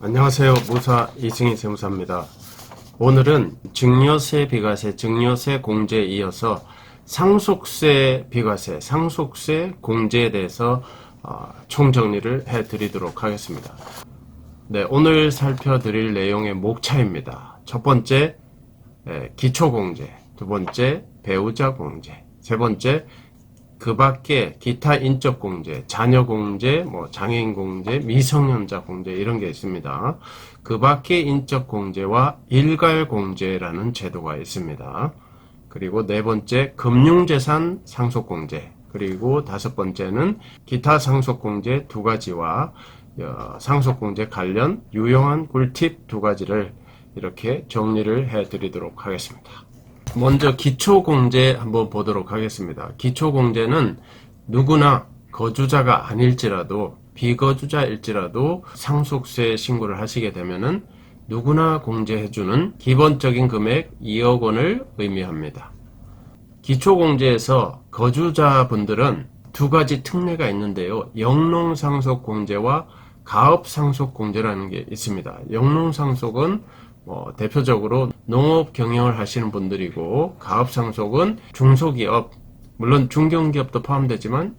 안녕하세요. 무사 이승희 세무사입니다. 오늘은 증여세 비과세, 증여세 공제에 이어서 상속세 비과세, 상속세 공제에 대해서 어, 총정리를 해드리도록 하겠습니다. 네, 오늘 살펴드릴 내용의 목차입니다. 첫 번째, 예, 기초공제, 두 번째, 배우자 공제, 세 번째, 그 밖에 기타 인적 공제, 자녀 공제, 뭐 장애인 공제, 미성년자 공제 이런 게 있습니다. 그 밖에 인적 공제와 일괄 공제라는 제도가 있습니다. 그리고 네 번째 금융재산 상속 공제, 그리고 다섯 번째는 기타 상속 공제 두 가지와 어, 상속 공제 관련 유용한 꿀팁 두 가지를 이렇게 정리를 해 드리도록 하겠습니다. 먼저 기초공제 한번 보도록 하겠습니다. 기초공제는 누구나 거주자가 아닐지라도 비거주자일지라도 상속세 신고를 하시게 되면은 누구나 공제해주는 기본적인 금액 2억 원을 의미합니다. 기초공제에서 거주자분들은 두 가지 특례가 있는데요. 영농상속공제와 가업상속공제라는 게 있습니다. 영농상속은 뭐 대표적으로 농업 경영을 하시는 분들이고 가업 상속은 중소기업 물론 중견기업도 포함되지만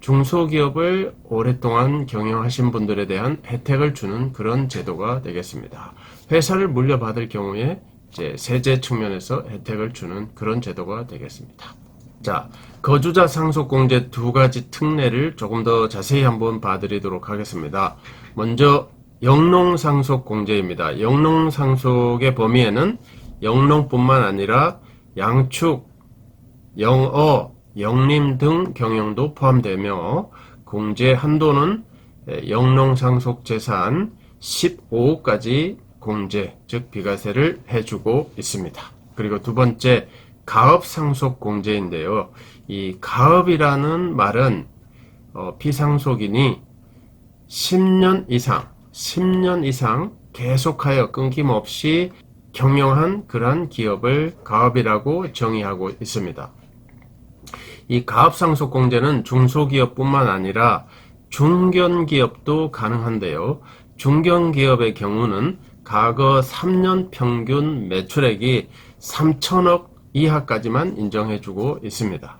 중소기업을 오랫동안 경영하신 분들에 대한 혜택을 주는 그런 제도가 되겠습니다. 회사를 물려받을 경우에 이제 세제 측면에서 혜택을 주는 그런 제도가 되겠습니다. 자, 거주자 상속공제 두 가지 특례를 조금 더 자세히 한번 봐드리도록 하겠습니다. 먼저 영농상속 공제입니다. 영농상속의 범위에는 영농뿐만 아니라 양축, 영어, 영림 등 경영도 포함되며 공제 한도는 영농상속 재산 15억까지 공제, 즉 비과세를 해주고 있습니다. 그리고 두 번째 가업상속 공제인데요. 이 가업이라는 말은 어, 피상속인이 10년 이상 10년 이상 계속하여 끊김없이 경영한 그러한 기업을 가업이라고 정의하고 있습니다. 이 가업상속공제는 중소기업뿐만 아니라 중견기업도 가능한데요. 중견기업의 경우는 과거 3년 평균 매출액이 3천억 이하까지만 인정해주고 있습니다.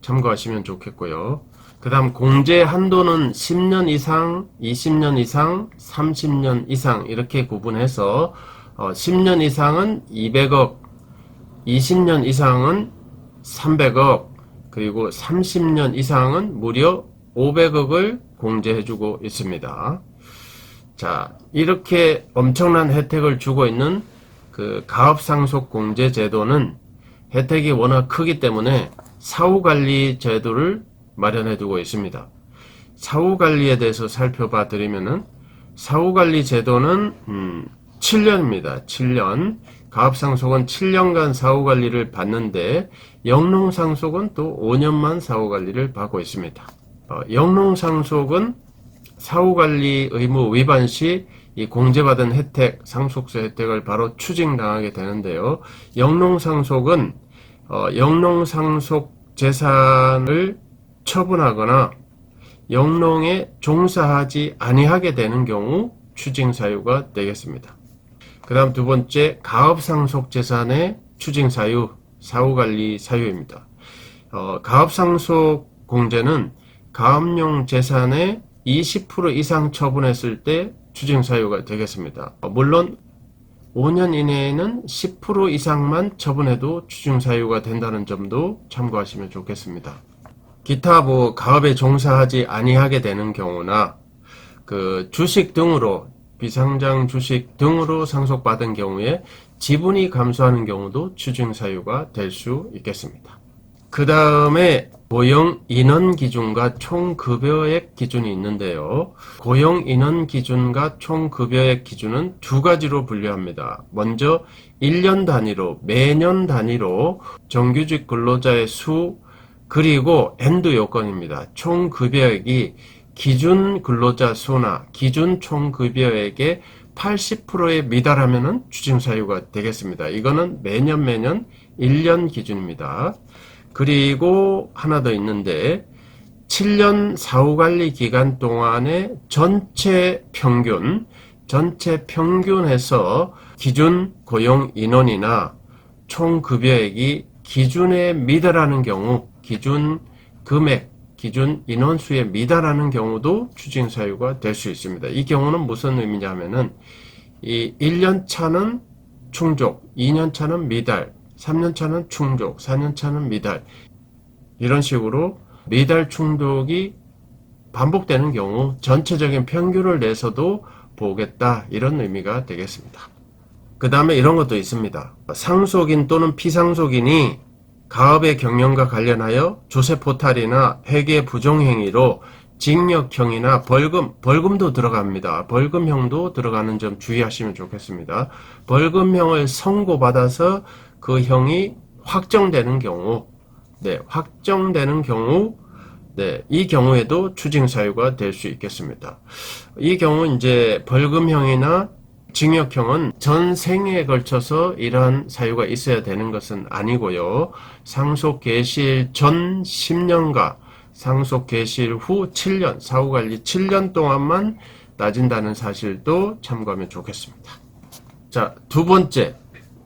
참고하시면 좋겠고요. 그 다음 공제 한도는 10년 이상, 20년 이상, 30년 이상 이렇게 구분해서 어, 10년 이상은 200억, 20년 이상은 300억, 그리고 30년 이상은 무려 500억을 공제해주고 있습니다. 자, 이렇게 엄청난 혜택을 주고 있는 그 가업상속 공제 제도는 혜택이 워낙 크기 때문에 사후관리 제도를 마련해 두고 있습니다. 사후 관리에 대해서 살펴봐 드리면은 사후 관리 제도는 음, 7년입니다. 7년. 가업상속은 7년간 사후관리를 받는데 영농상속은 또 5년만 사후관리를 받고 있습니다. 어, 영농상속은 사후관리 의무 위반 시 이 공제받은 혜택, 상속세 혜택을 바로 추징당하게 되는데요. 영농상속은 어, 영농상속 재산을 처분하거나 영농에 종사하지 아니하게 되는 경우 추징 사유가 되겠습니다. 그 다음 두 번째 가업상속 재산의 추징 사유, 사후관리 사유입니다. 어, 가업상속 공제는 가업용 재산의 20% 이상 처분했을 때 추징 사유가 되겠습니다. 어, 물론 5년 이내에는 10% 이상만 처분해도 추징 사유가 된다는 점도 참고하시면 좋겠습니다. 기타 뭐 가업에 종사하지 아니하게 되는 경우나 그 주식 등으로 비상장 주식 등으로 상속받은 경우에 지분이 감소하는 경우도 추징 사유가 될 수 있겠습니다. 그 다음에 고용 인원 기준과 총 급여액 기준이 있는데요. 고용 인원 기준과 총 급여액 기준은 두 가지로 분류합니다. 먼저 1년 단위로 매년 단위로 정규직 근로자의 수 그리고 엔드 요건입니다. 총 급여액이 기준 근로자 수나 기준 총 급여액의 80%에 미달하면 추징 사유가 되겠습니다. 이거는 매년 매년 1년 기준입니다. 그리고 하나 더 있는데 7년 사후 관리 기간 동안의 전체 평균 전체 평균에서 기준 고용 인원이나 총 급여액이 기준에 미달하는 경우 기준 금액 기준 인원수에 미달하는 경우도 추징 사유가 될 수 있습니다. 이 경우는 무슨 의미냐면은 이 1년 차는 충족, 2년 차는 미달, 3년 차는 충족, 4년 차는 미달 이런 식으로 미달 충족이 반복되는 경우 전체적인 평균을 내서도 보겠다 이런 의미가 되겠습니다. 그 다음에 이런 것도 있습니다. 상속인 또는 피상속인이 가업의 경영과 관련하여 조세 포탈이나 회계 부정 행위로 징역형이나 벌금, 벌금도 들어갑니다. 벌금형도 들어가는 점 주의하시면 좋겠습니다. 벌금형을 선고받아서 그 형이 확정되는 경우, 네, 확정되는 경우, 네, 이 경우에도 추징 사유가 될 수 있겠습니다. 이 경우 이제 벌금형이나 징역형은 전 생에 걸쳐서 이러한 사유가 있어야 되는 것은 아니고요. 상속 개시일 전 10년과 상속 개시일 후 7년, 사후 관리 7년 동안만 따진다는 사실도 참고하면 좋겠습니다. 자, 두 번째.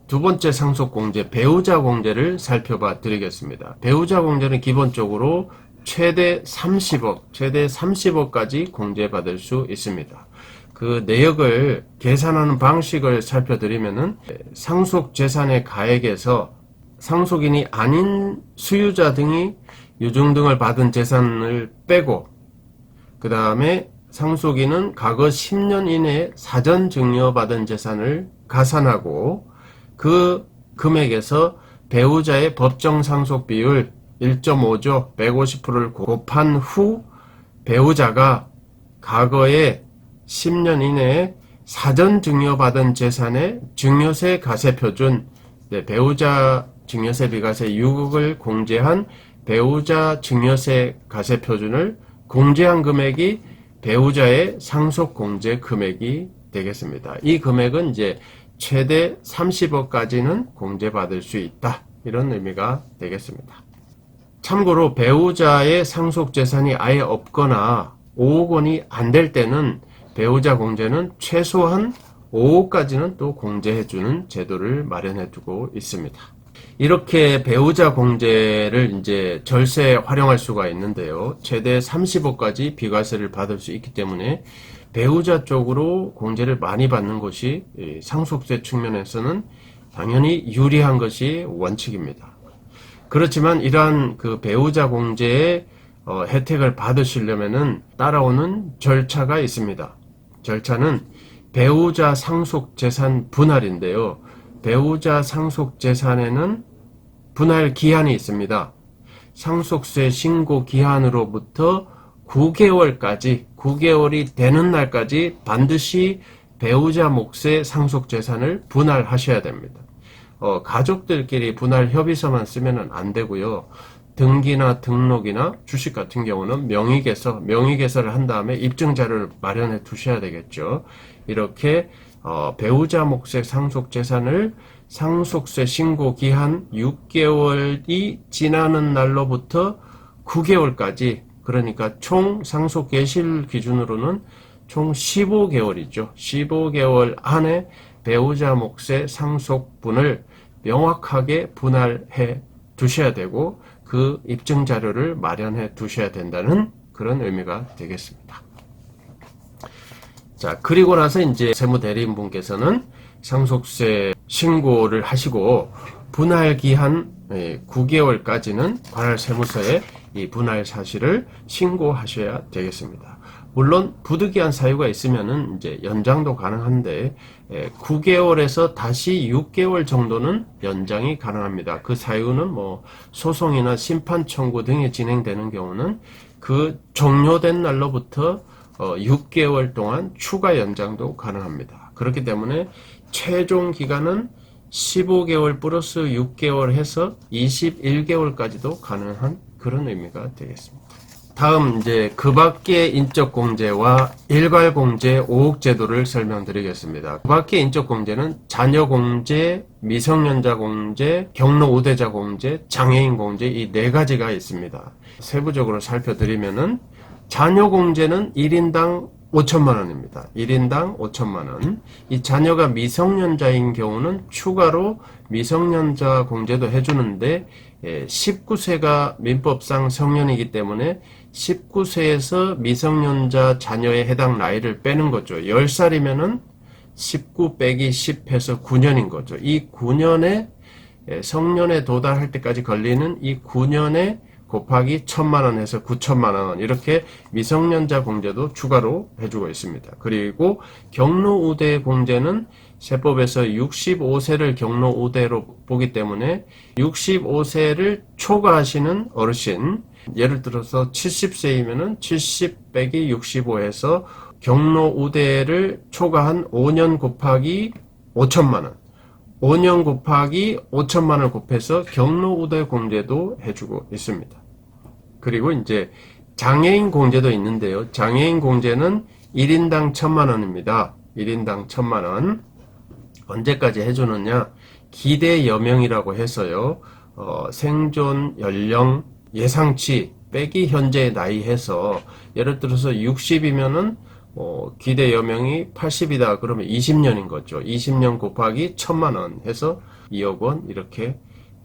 두 번째 상속 공제, 배우자 공제를 살펴봐 드리겠습니다. 배우자 공제는 기본적으로 최대 30억, 최대 30억까지 공제받을 수 있습니다. 그 내역을 계산하는 방식을 살펴드리면은 상속 재산의 가액에서 상속인이 아닌 수유자 등이 유증 등을 받은 재산을 빼고 그 다음에 상속인은 과거 10년 이내에 사전 증여받은 재산을 가산하고 그 금액에서 배우자의 법정 상속 비율 1.5조 150%를 곱한 후 배우자가 과거에 10년 이내에 사전 증여받은 재산의 증여세 가세 표준 네, 배우자 증여세 비과세 6억을 공제한 배우자 증여세 가세 표준을 공제한 금액이 배우자의 상속 공제 금액이 되겠습니다. 이 금액은 이제 최대 30억까지는 공제받을 수 있다. 이런 의미가 되겠습니다. 참고로 배우자의 상속 재산이 아예 없거나 5억 원이 안 될 때는 배우자 공제는 최소한 5억까지는 또 공제해주는 제도를 마련해 두고 있습니다. 이렇게 배우자 공제를 이제 절세에 활용할 수가 있는데요. 최대 30억까지 비과세를 받을 수 있기 때문에 배우자 쪽으로 공제를 많이 받는 것이 상속세 측면에서는 당연히 유리한 것이 원칙입니다. 그렇지만 이러한 그 배우자 공제의 어, 혜택을 받으시려면은 따라오는 절차가 있습니다. 절차는 배우자 상속 재산 분할인데요. 배우자 상속 재산에는 분할 기한이 있습니다. 상속세 신고 기한으로부터 9개월까지 9개월이 되는 날까지 반드시 배우자 몫의 상속 재산을 분할하셔야 됩니다. 어, 가족들끼리 분할 협의서만 쓰면 안 되고요. 등기나 등록이나 주식 같은 경우는 명의개서, 명의개서를 한 다음에 입증자를 마련해 두셔야 되겠죠. 이렇게 어, 배우자 몫의 상속 재산을 상속세 신고 기한 6개월이 지나는 날로부터 9개월까지 그러니까 총 상속 개실 기준으로는 총 15개월이죠. 15개월 안에 배우자 몫의 상속분을 명확하게 분할해 두셔야 되고 그 입증 자료를 마련해 두셔야 된다는 그런 의미가 되겠습니다. 자, 그리고 나서 이제 세무 대리인분께서는 상속세 신고를 하시고 분할 기한 9개월까지는 관할 세무서에 이 분할 사실을 신고하셔야 되겠습니다. 물론 부득이한 사유가 있으면은 이제 연장도 가능한데 9개월에서 다시 6개월 정도는 연장이 가능합니다. 그 사유는 뭐 소송이나 심판 청구 등이 진행되는 경우는 그 종료된 날로부터 6개월 어, 동안 추가 연장도 가능합니다. 그렇기 때문에 최종 기간은 15개월 플러스 6개월 해서 21개월까지도 가능한 그런 의미가 되겠습니다. 다음 이제 그 밖의 인적 공제와 일괄 공제 5억 제도를 설명드리겠습니다. 그 밖의 인적 공제는 자녀 공제, 미성년자 공제, 경로 우대자 공제, 장애인 공제 이 네 가지가 있습니다. 세부적으로 살펴드리면은 자녀 공제는 1인당 5천만 원입니다. 1인당 5천만 원. 이 자녀가 미성년자인 경우는 추가로 미성년자 공제도 해주는데 19세가 민법상 성년이기 때문에 19세에서 미성년자 자녀에 해당 나이를 빼는 거죠. 10살이면은 19 빼기 10 해서 9년인 거죠. 이 9년에 성년에 도달할 때까지 걸리는 이 9년에 곱하기 천만 원 해서 9천만 원 이렇게 미성년자 공제도 추가로 해주고 있습니다. 그리고 경로 우대 공제는 세법에서 65세를 경로 우대로 보기 때문에 65세를 초과하시는 어르신 예를 들어서 70세이면은 70 빼기 65해서 경로 우대를 초과한 5년 곱하기 5천만 원 5년 곱하기 5천만 원을 곱해서 경로 우대 공제도 해주고 있습니다. 그리고 이제 장애인 공제도 있는데요. 장애인 공제는 1인당 1천만 원입니다. 1인당 1천만 원. 언제까지 해주느냐? 기대 여명이라고 해서요. 어, 생존 연령 예상치 빼기 현재 나이 해서 예를 들어서 60이면은 어, 기대 여명이 80이다 그러면 20년인 거죠. 20년 곱하기 1000만 원 해서 2억 원 이렇게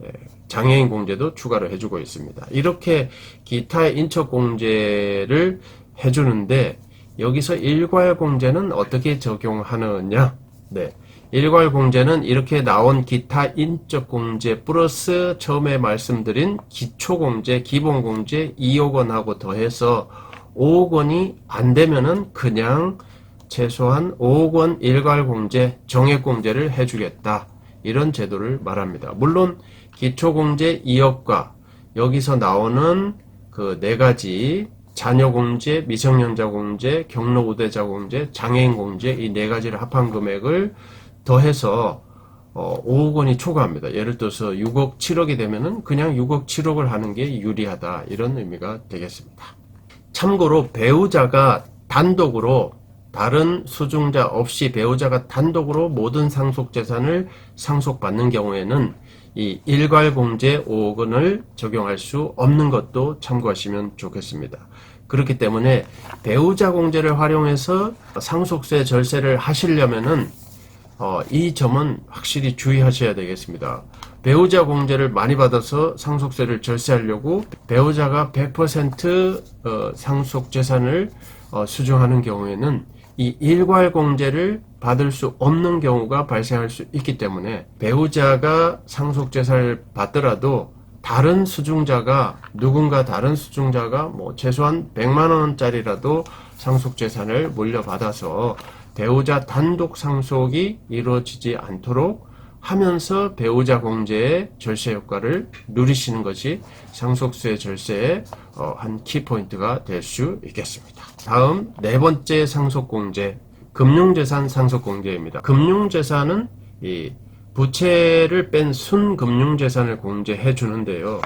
예, 장애인 공제도 추가로 해주고 있습니다. 이렇게 기타 인척 공제를 해주는데 여기서 일괄 공제는 어떻게 적용하느냐? 네. 일괄 공제는 이렇게 나온 기타 인적 공제 플러스 처음에 말씀드린 기초 공제, 기본 공제 2억 원하고 더해서 5억 원이 안 되면은 그냥 최소한 5억 원 일괄 공제, 정액 공제를 해주겠다. 이런 제도를 말합니다. 물론 기초 공제 2억과 여기서 나오는 그 네 가지 자녀 공제, 미성년자 공제, 경로 우대자 공제, 장애인 공제 이 네 가지를 합한 금액을 더해서 어, 5억 원이 초과합니다. 예를 들어서 6억, 7억이 되면은 그냥 6억, 7억을 하는 게 유리하다. 이런 의미가 되겠습니다. 참고로 배우자가 단독으로 다른 수중자 없이 배우자가 단독으로 모든 상속 재산을 상속받는 경우에는 이 일괄공제 5억 원을 적용할 수 없는 것도 참고하시면 좋겠습니다. 그렇기 때문에 배우자 공제를 활용해서 상속세 절세를 하시려면은 어, 이 점은 확실히 주의하셔야 되겠습니다. 배우자 공제를 많이 받아서 상속세를 절세하려고 배우자가 100% 어, 상속 재산을 어, 수정하는 경우에는 이 일괄 공제를 받을 수 없는 경우가 발생할 수 있기 때문에 배우자가 상속 재산을 받더라도 다른 수중자가 누군가 다른 수중자가 뭐 최소한 100만 원짜리라도 상속 재산을 물려받아서 배우자 단독 상속이 이루어지지 않도록 하면서 배우자 공제의 절세 효과를 누리시는 것이 상속세 절세의 어, 한 키포인트가 될 수 있겠습니다. 다음 네 번째 상속공제 금융재산 상속공제입니다. 금융재산은 이 부채를 뺀 순금융재산을 공제해 주는데요.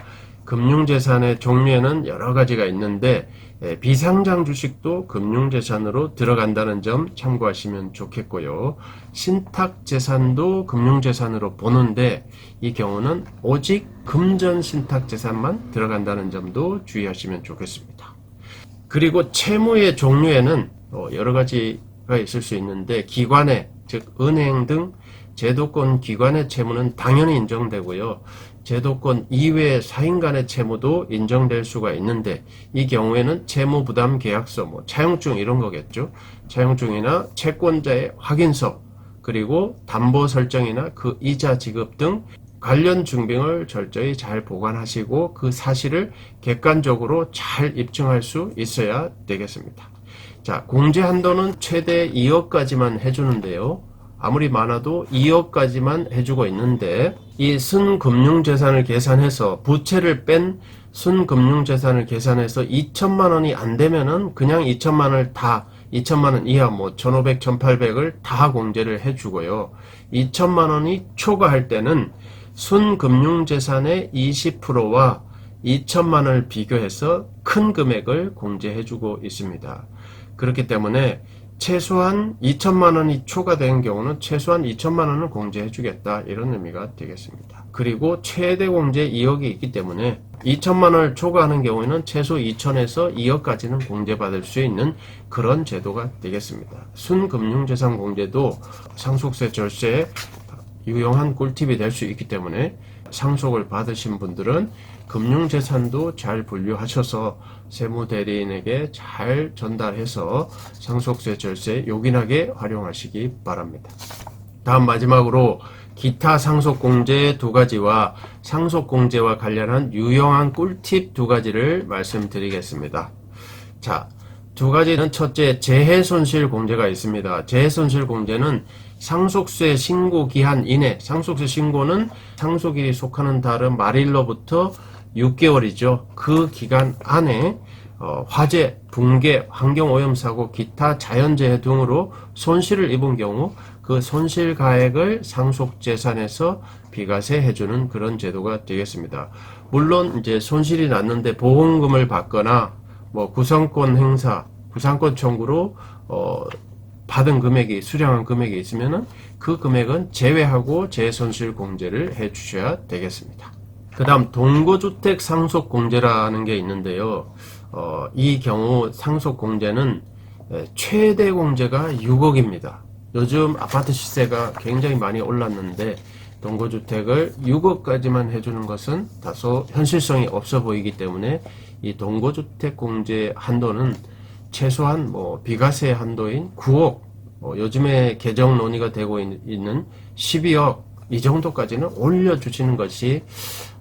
금융재산의 종류에는 여러 가지가 있는데 예, 비상장 주식도 금융재산으로 들어간다는 점 참고하시면 좋겠고요. 신탁재산도 금융재산으로 보는데 이 경우는 오직 금전 신탁재산만 들어간다는 점도 주의하시면 좋겠습니다. 그리고 채무의 종류에는 어, 여러 가지가 있을 수 있는데 기관의 즉 은행 등 제도권 기관의 채무는 당연히 인정되고요. 제도권 이외의 사인 간의 채무도 인정될 수가 있는데 이 경우에는 채무 부담 계약서 뭐 차용증 이런 거겠죠. 차용증이나 채권자의 확인서 그리고 담보 설정이나 그 이자 지급 등 관련 증빙을 철저히 잘 보관하시고 그 사실을 객관적으로 잘 입증할 수 있어야 되겠습니다. 자, 공제 한도는 최대 2억까지만 해주는데요. 아무리 많아도 2억까지만 해주고 있는데 이 순금융재산을 계산해서 부채를 뺀 순금융재산을 계산해서 2천만 원이 안 되면은 그냥 2천만 원을 다 2천만 원 이하 뭐 1,500, 1,800을 다 공제를 해주고요. 2천만 원이 초과할 때는 순금융재산의 20%와 2천만 원을 비교해서 큰 금액을 공제해주고 있습니다. 그렇기 때문에 최소한 2천만 원이 초과된 경우는 최소한 2천만 원을 공제해 주겠다 이런 의미가 되겠습니다. 그리고 최대 공제 2억이 있기 때문에 2천만 원을 초과하는 경우에는 최소 2천에서 2억까지는 공제받을 수 있는 그런 제도가 되겠습니다. 순금융재산 공제도 상속세 절세에 유용한 꿀팁이 될 수 있기 때문에 상속을 받으신 분들은 금융재산도 잘 분류하셔서 세무대리인에게 잘 전달해서 상속세 절세 요긴하게 활용하시기 바랍니다. 다음 마지막으로 기타 상속공제 두 가지와 상속공제와 관련한 유용한 꿀팁 두 가지를 말씀드리겠습니다. 자, 두 가지는 첫째, 재해손실 공제가 있습니다. 재해손실 공제는 상속세 신고 기한 이내, 상속세 신고는 상속일이 속하는 달은 말일로부터 6개월이죠. 그 기간 안에 어, 화재, 붕괴, 환경오염 사고, 기타 자연재해 등으로 손실을 입은 경우 그 손실 가액을 상속재산에서 비과세 해주는 그런 제도가 되겠습니다. 물론 이제 손실이 났는데 보험금을 받거나 뭐 구상권 행사, 구상권 청구로 어, 받은 금액이 수령한 금액이 있으면은 그 금액은 제외하고 재손실 공제를 해 주셔야 되겠습니다. 그 다음 동거주택 상속 공제라는 게 있는데요. 어, 이 경우 상속 공제는 에, 최대 공제가 6억입니다. 요즘 아파트 시세가 굉장히 많이 올랐는데 동거주택을 6억까지만 해주는 것은 다소 현실성이 없어 보이기 때문에 이 동거주택 공제 한도는 최소한 뭐 비과세 한도인 9억, 어, 요즘에 개정 논의가 되고 있, 있는 12억 이 정도까지는 올려주시는 것이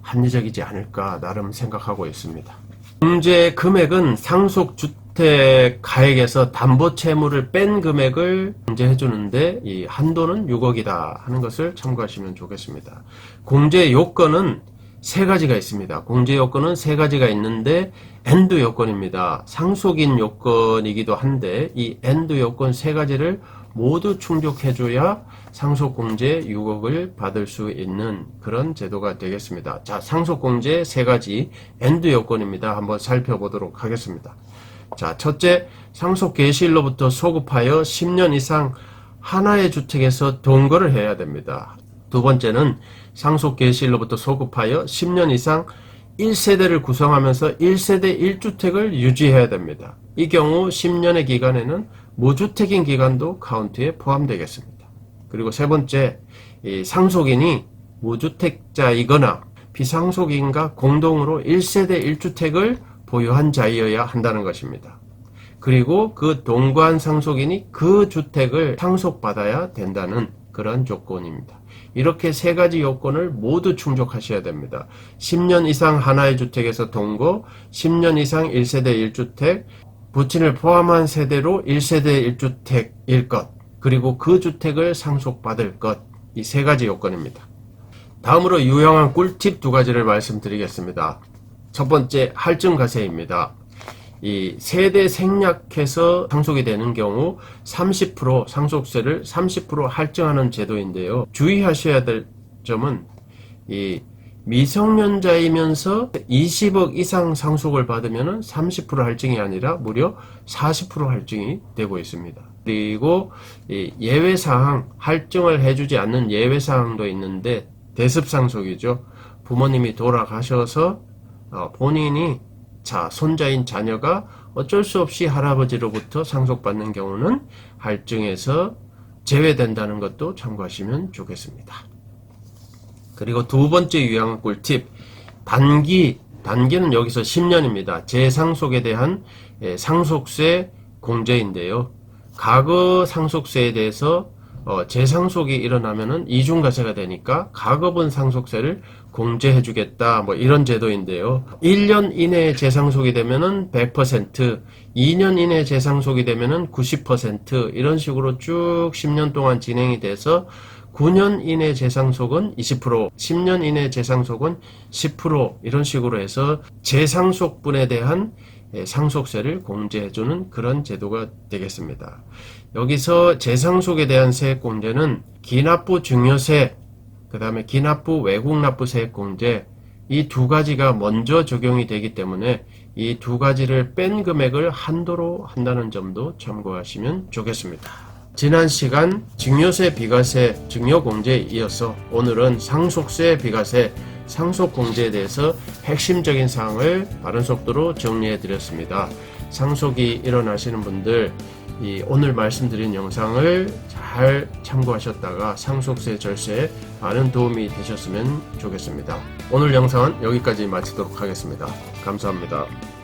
합리적이지 않을까 나름 생각하고 있습니다. 공제 금액은 상속 주택 가액에서 담보 채무를 뺀 금액을 공제해 주는데 이 한도는 6억이다 하는 것을 참고하시면 좋겠습니다. 공제 요건은 세 가지가 있습니다. 공제 요건은 세 가지가 있는데 엔드 요건입니다. 상속인 요건이기도 한데 이 엔드 요건 세 가지를 모두 충족해줘야 상속공제 6억을 받을 수 있는 그런 제도가 되겠습니다. 자, 상속공제 세 가지 엔드 요건입니다. 한번 살펴보도록 하겠습니다. 자, 첫째, 상속 개시일로부터 소급하여 10년 이상 하나의 주택에서 동거를 해야 됩니다. 두 번째는 상속 개시일로부터 소급하여 10년 이상 1세대를 구성하면서 1세대 1주택을 유지해야 됩니다. 이 경우 10년의 기간에는 무주택인 기간도 카운트에 포함되겠습니다. 그리고 세 번째, 상속인이 무주택자이거나 비상속인과 공동으로 1세대 1주택을 보유한 자이어야 한다는 것입니다. 그리고 그 동거한 상속인이 그 주택을 상속받아야 된다는 그런 조건입니다. 이렇게 세 가지 요건을 모두 충족하셔야 됩니다. 10년 이상 하나의 주택에서 동거, 10년 이상 1세대 1주택, 부친을 포함한 세대로 1세대 1주택일 것, 그리고 그 주택을 상속받을 것, 이 세 가지 요건입니다. 다음으로 유용한 꿀팁 두 가지를 말씀드리겠습니다. 첫 번째, 할증가세입니다. 이 세대 생략해서 상속이 되는 경우 30% 상속세를 30% 할증하는 제도인데요. 주의하셔야 될 점은 이 미성년자이면서 20억 이상 상속을 받으면 30% 할증이 아니라 무려 40% 할증이 되고 있습니다. 그리고 예외사항, 할증을 해주지 않는 예외사항도 있는데 대습상속이죠. 부모님이 돌아가셔서 어, 본인이 자, 손자인 자녀가 어쩔 수 없이 할아버지로부터 상속받는 경우는 할증에서 제외된다는 것도 참고하시면 좋겠습니다. 그리고 두 번째 유형 꿀팁, 단기, 단기는 여기서 10년입니다. 재상속에 대한 예, 상속세 공제인데요. 과거 상속세에 대해서 어, 재상속이 일어나면은 이중과세가 되니까 과거분 상속세를 공제해 주겠다 뭐 이런 제도인데요. 1년 이내에 재상속이 되면은 100%, 2년 이내에 재상속이 되면은 90% 이런 식으로 쭉 10년 동안 진행이 돼서 9년 이내 재상속은 20%, 10년 이내 재상속은 10% 이런 식으로 해서 재상속분에 대한 예, 상속세를 공제해주는 그런 제도가 되겠습니다. 여기서 재상속에 대한 세액 공제는 기납부 증여세, 그 다음에 기납부 외국납부 세액 공제 이 두 가지가 먼저 적용이 되기 때문에 이 두 가지를 뺀 금액을 한도로 한다는 점도 참고하시면 좋겠습니다. 지난 시간 증여세 비과세 증여공제에 이어서 오늘은 상속세 비과세 상속 공제에 대해서 핵심적인 사항을 빠른 속도로 정리해 드렸습니다. 상속이 일어나시는 분들 이 오늘 말씀드린 영상을 잘 참고하셨다가 상속세 절세에 많은 도움이 되셨으면 좋겠습니다. 오늘 영상은 여기까지 마치도록 하겠습니다. 감사합니다.